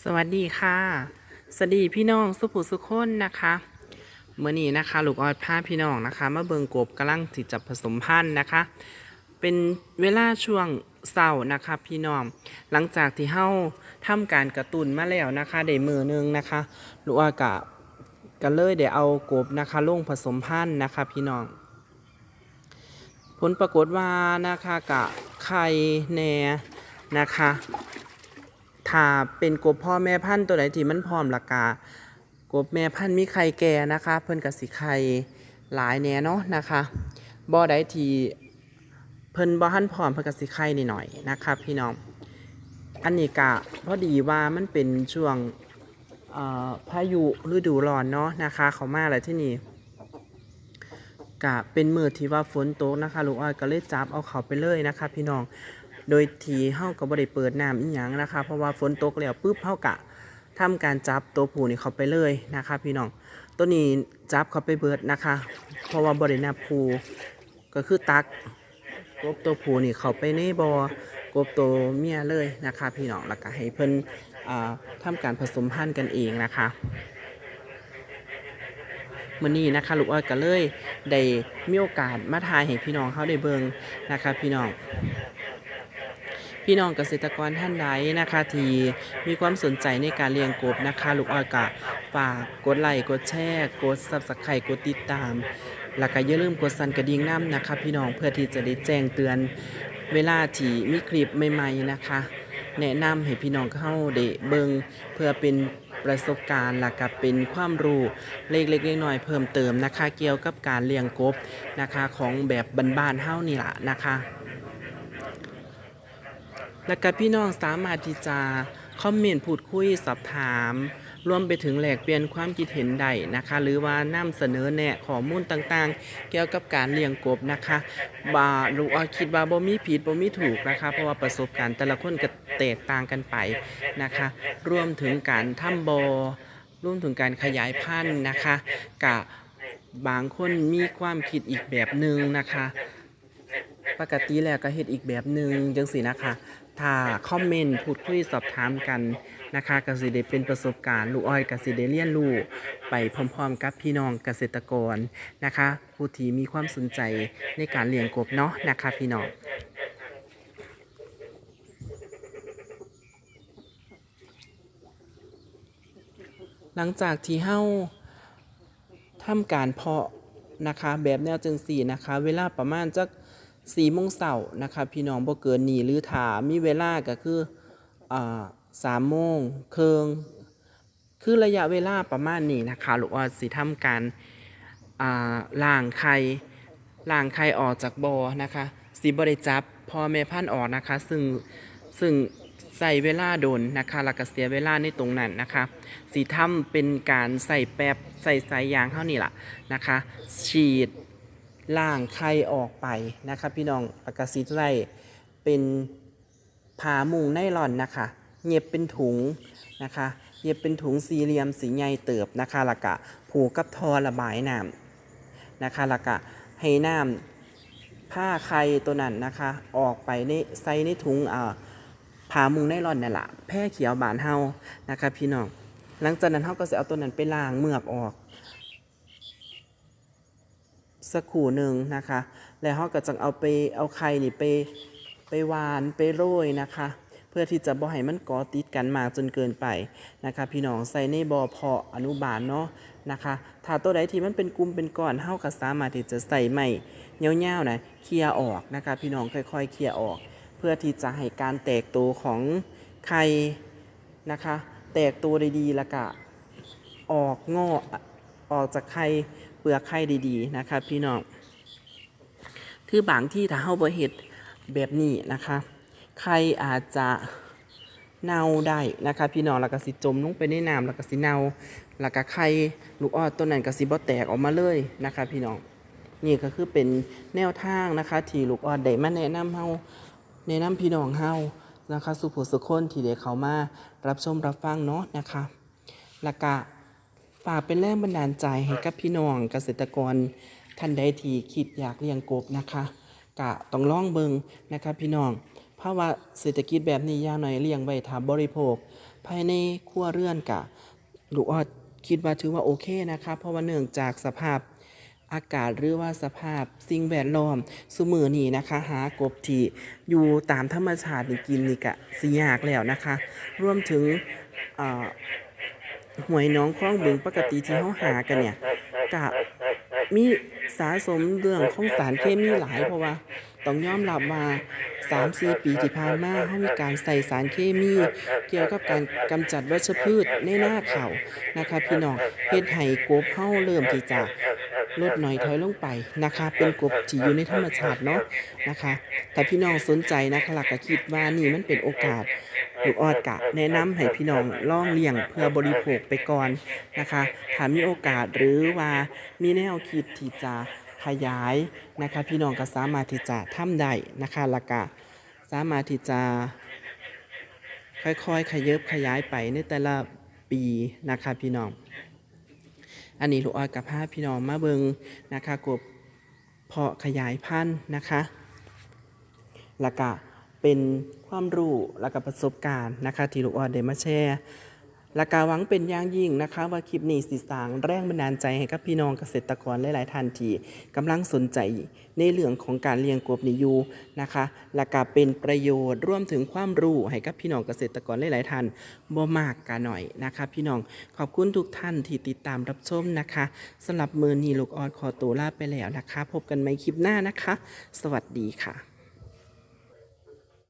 สวัสดีค่ะ สวัสดีพี่น้องสุภุสุคนนะคะเมื่อนี้นะคะลูกออดพาพี่น้องนะคะมาเบิงกบกำลังที่จะผสมพันธุ์นะคะ เป็นเวลาช่วงเศร้านะคะพี่น้องหลังจากที่เฮาทำการกระตุนมาแล้วนะคะได้มือหนึงนะคะลูกออดกะก็เลยได้เอากบนะคะลงผสมพันธุ์นะคะพี่น้อง ผลปรากฏว่านะคะกะไข่แหน่นะคะ ถ้าเป็นกบพ่อแม่พันธุ์ตัวไหนที่มันพร้อมละกากบแม่พันธุ์มีไข่แก่นะคะ เพิ่นกับสิไข่หลายแน่เนาะนะคะบ่ได้ที่เพิ่นบ่ทันพร้อมเพิ่นกับสิไข่นิดหน่อยๆนะคะพี่น้องอันนี้กะพอดีว่ามันเป็นช่วงพายุฤดูร้อนเนาะนะคะ เขามาแล้วที่นี่กะเป็นมือที่ว่าฝนตกนะคะลูกอ้อยก็เลยจับเอาเขาไปเลยนะคะ พี่น้อง โดยที่เฮาก็บ่ได้เปิดน้ำอีหยังนะคะ เพราะว่าฝนตกแล้วปุ๊บเฮากะทำการจับตัวผู้นี่เขาไปเลยนะคะ พี่น้องตัวนี้จับเขาไปเบิดนะคะ เพราะว่าบ่ได้นับผู้ก็คือตักกบตัวผู้นี่เขาไปในบ่อกบตัวเมียเลยนะคะ พี่น้องแล้วก็ให้เพิ่นอ่าทำการผสมพันธุ์กันเองนะคะมื้อนี้นะคะลูกอ้อยก็เลยได้มีโอกาสมาถ่ายให้พี่น้องเขาได้เบิงนะคะ พี่น้อง พี่น้องเกษตรกรท่านใดนะคะ ที่มีความสนใจในการเลี้ยงกบนะคะ ลูกอ้อยกะฝากกดไลค์กดแชร์ กดซับสไครต์กดติดตาม แล้วก็อย่าลืมกดสั่นกระดิ่งน้ำนะคะ พี่น้องเพื่อที่จะได้แจ้งเตือนเวลาที่มีคลิปใหม่ๆนะคะ แนะนำให้พี่น้องเข้าได้เบิงเพื่อเป็นประสบการณ์และก็เป็นความรู้เล็กๆน้อยๆเพิ่มเติมนะคะ เกี่ยวกับการเลี้ยงกบนะคะ ของแบบบ้านๆเฮานี่ล่ะนะคะ แล้วก็พี่น้องสามารถที่จะคอมเมนต์พูดคุยสอบถาม รวมไปถึงแหลกเปลี่ยนความคิดเห็นใดนะคะ หรือว่านำเสนอแนะข้อมูลต่างๆ เกี่ยวกับการเลี้ยงกบนะคะบาหรู้ว่าคิดว่าบ่มีผิดบ่มีถูกนะคะ เพราะว่าประสบการณ์แต่ละคนก็แตกต่างกันไปนะคะ รวมถึงการทำบอรวมถึงการขยายพันธุ์นะคะกะบางคนมีความคิดอีกแบบหนึ่งนะคะ ปกติแล้วก็เฮ็ดอีกแบบหนึ่งจังสินะคะ ถ้าคอมเมนต์พูดคุยสอบถามกันนะคะกสิได้เป็นประสบการณ์ลูกอ้อยกสิได้เรียนรู้ไปพร้อมๆ กับพี่น้องเกษตรกรนะคะ ผู้ที่มีความสนใจในการเลี้ยงกบเนาะนะคะพี่น้องหลังจากที่เฮาทำการเพาะนะคะ แบบแนวจังสี่นะคะ เวลาประมาณจัก สี่โมงเช้านะคะพี่น้องบ่เกินนีหรือถามีเวลาก็คืออ่าสามโมงเคิงคือระยะเวลาประมาณนี้นะคะหรือว่าสิทำการอ่าล้างไข่ล้างไข่ออกจากบ่อนะคะสิบริจับพอแม่พันออกนะคะ ซึ่งซึ่งใส่เวลาโดนนะคะแล้วก็เสียเวลาในตรงนั้นนะคะสีทำเป็นการใส่แป๊บใส่สายยางเท่านี้ล่ะนะคะ ฉีด ล่างไข่ออกไปนะคะพี่น้องปากกาสีไล่เป็นผามุงไนลอนนะคะเย็บเป็นถุงนะคะเย็บเป็นถุงสี่เหลี่ยมสีใหญ่เติบนะคะล้วก็ผูกกับทอระบายน้ำนะคะล้วก็ให้น้ำผ้าไข่ตัวนั้นนะคะ ออกไปในใส่ในถุงอ่าผามุงไนลอนนั่นแหละแพร่เขียวบานเฮานะคะพี่น้องหลังจากนั้นเฮาก็จะเอาตัวนั้นไปล้างเมือกออก สักขู่หนึ่งนะคะ แล้วเฮาก็จะเอาไปเอาไข่นี่ไปไปวานไปโรยนะคะ เพื่อที่จะบ่ให้มันเกอติดกันมากจนเกินไปนะคะ พี่น้องใส่ในบ่อเพาะอนุบาลเนาะนะคะถ้าตัวใดที่มันเป็นกลุ่มเป็นก้อนเฮาก็สามารถที่จะใส่ไม้ยวๆนะเคลียร์ออกนะคะ พี่น้องค่อยๆเคลียร์ออก เพื่อที่จะให้การแตกตัวของไข่นะคะ แตกตัวได้ดีแล้วก็ออกงอกออกจากไข่ เปลือกไข่ดีๆนะคะพี่น้องคือบางที่ถ้าเฮาบ่เฮ็ดแบบนี้นะคะไข่อาจจะเน่าได้นะคะพี่น้องแล้วก็สิจมลงไปในน้ำแล้วก็สิเน่าแล้วก็ไข่ลูกออต้นนั้นก็สิบ่แตกออกมาเลยนะคะพี่น้องนี่ก็คือเป็นแนวทางนะคะที่ลูกออได้มาแนะนำเฮาแนะนำพี่น้องเฮานะคะสุผู้สุคนที่ได้เขามารับชมรับฟังเนาะนะคะแล้วก็ ฝากเป็นแรงบันดาลใจให้กับพี่น้องเกษตรกรท่านใดที่คิดอยากเลี้ยงกบนะคะกะต้องลองเบิงนะคะ พี่น้องเพราว่าเศรษฐกิจแบบนี้ยางหน่อยเลี้ยงไว้ถ้าบริโภค ภายในครัวเรือนกะลูกออดคิดว่าถือว่าโอเคนะคะเพราะว่าเนื่องจากสภาพอากาศหรือว่าสภาพสิ่งแวดล้อมสุมือนี้นะคะ หากบที่อยู่ตามธรรมชาตินี่กินนี่กะสิยากแล้วนะคะ รวมถึงอ่า หวยน้องคลองบึงปกติที่เขาหากันเนี่ยกะมีสะสมเรื่องของสารเคมีหลายเพราะว่าต้องยอมรับว่า3-4ปีที่ผ่านมาเขามีการใส่สารเคมี เกี่ยวกับการกำจัดวัชพืชในหน้าเขานะคะพี่น้องเฮ็ดให้กบเฮาเริ่มที่จะลดหน้อยถอยลงไปนะคะ เป็นกบที่อยู่ในธรรมชาติเนาะนะคะถ้าพี่น้องสนใจนะคะหลักก็คิดว่านี่มันเป็นโอกาส ลูกออดกะแนะนำให้พี่น้องล่องเลี้ยงเพื่อบริโภคไปก่อนนะคะถ้ามีโอกาสหรือว่ามีแนวคิดที่จะขยายนะคะ พี่น้องก็สามารถที่จะทำได้นะคะล้วก็สามารถที่จะ ค่อยๆ ขยับขยายไปในแต่ละปีนะคะพี่น้อง อันนี้ลูกออดกับพาพี่น้องมาเบิงนะคะกบเพาะขยายพันธุ์นะคะล้วก็ เป็นความรู้แล้วก็ประสบการณ์นะคะที่ลูกออดได้มาแชร์และกาหวังเป็นอย่างยิ่งนะคะว่าคลิปนี้สิสางแรงบันดาลใจให้กับพี่น้องเกษตรกรหลายๆท่านที่กำลังสนใจในเรื่องของการเลี้ยงกบนิยูนะคะและก็เป็นประโยชน์ร่วมถึงความรู้ให้กับพี่น้องเกษตรกรหลายๆท่านบ่มากกะหน่อยนะคะพี่น้องขอบคุณทุกท่านที่ติดตามรับชมนะคะสำหรับมือนีลูกออดขอตัวลาไปแล้วนะคะ พบกันใหม่คลิปหน้านะคะ สวัสดีค่ะ